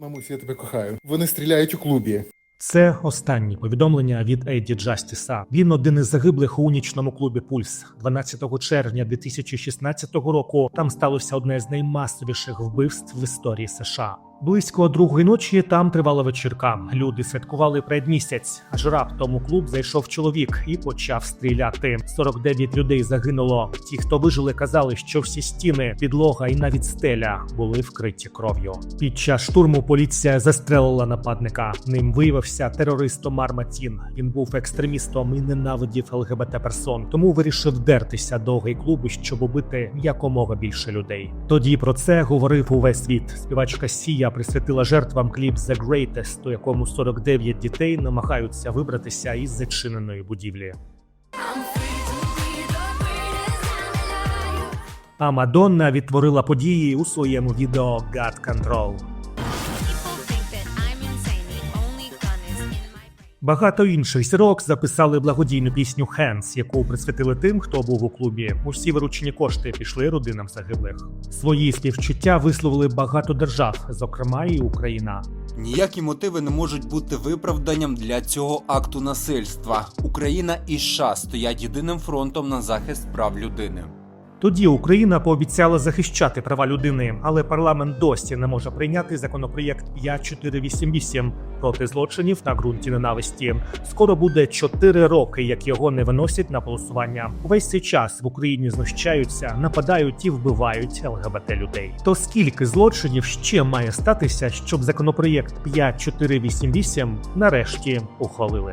Мамусь, я тебе кохаю. Вони стріляють у клубі. Це останні повідомлення від Еді Джастіса. Він один із загиблих у нічному клубі Пульс. 12 червня 2016 року. Там сталося одне з наймасовіших вбивств в історії США. Близько другої ночі там тривала вечірка. Люди святкували предмісяць. Аж раптом у клуб зайшов чоловік і почав стріляти. 49 людей загинуло. Ті, хто вижили, казали, що всі стіни, підлога і навіть стеля були вкриті кров'ю. Під час штурму поліція застрелила нападника. Ним виявився терорист Омар Матін. Він був екстремістом і ненавидів ЛГБТ персон, тому вирішив дертися до гей-клубу, щоб убити якомога більше людей. Тоді про це говорив увесь світ. Співачка Сія присвятила жертвам кліп «The Greatest», у якому 49 дітей намагаються вибратися із зачиненої будівлі. А Мадонна відтворила події у своєму відео «God Control». Багато інших зірок записали благодійну пісню «Hands», яку присвятили тим, хто був у клубі. Усі виручені кошти пішли родинам загиблих. Свої співчуття висловили багато держав, зокрема і Україна. Ніякі мотиви не можуть бути виправданням для цього акту насильства. Україна і США стоять єдиним фронтом на захист прав людини. Тоді Україна пообіцяла захищати права людини, але парламент досі не може прийняти законопроєкт 5488 проти злочинів на ґрунті ненависті. Скоро буде 4 роки, як його не виносять на голосування. Увесь цей час в Україні знущаються, нападають і вбивають ЛГБТ людей. То скільки злочинів ще має статися, щоб законопроєкт 5488 нарешті ухвалили?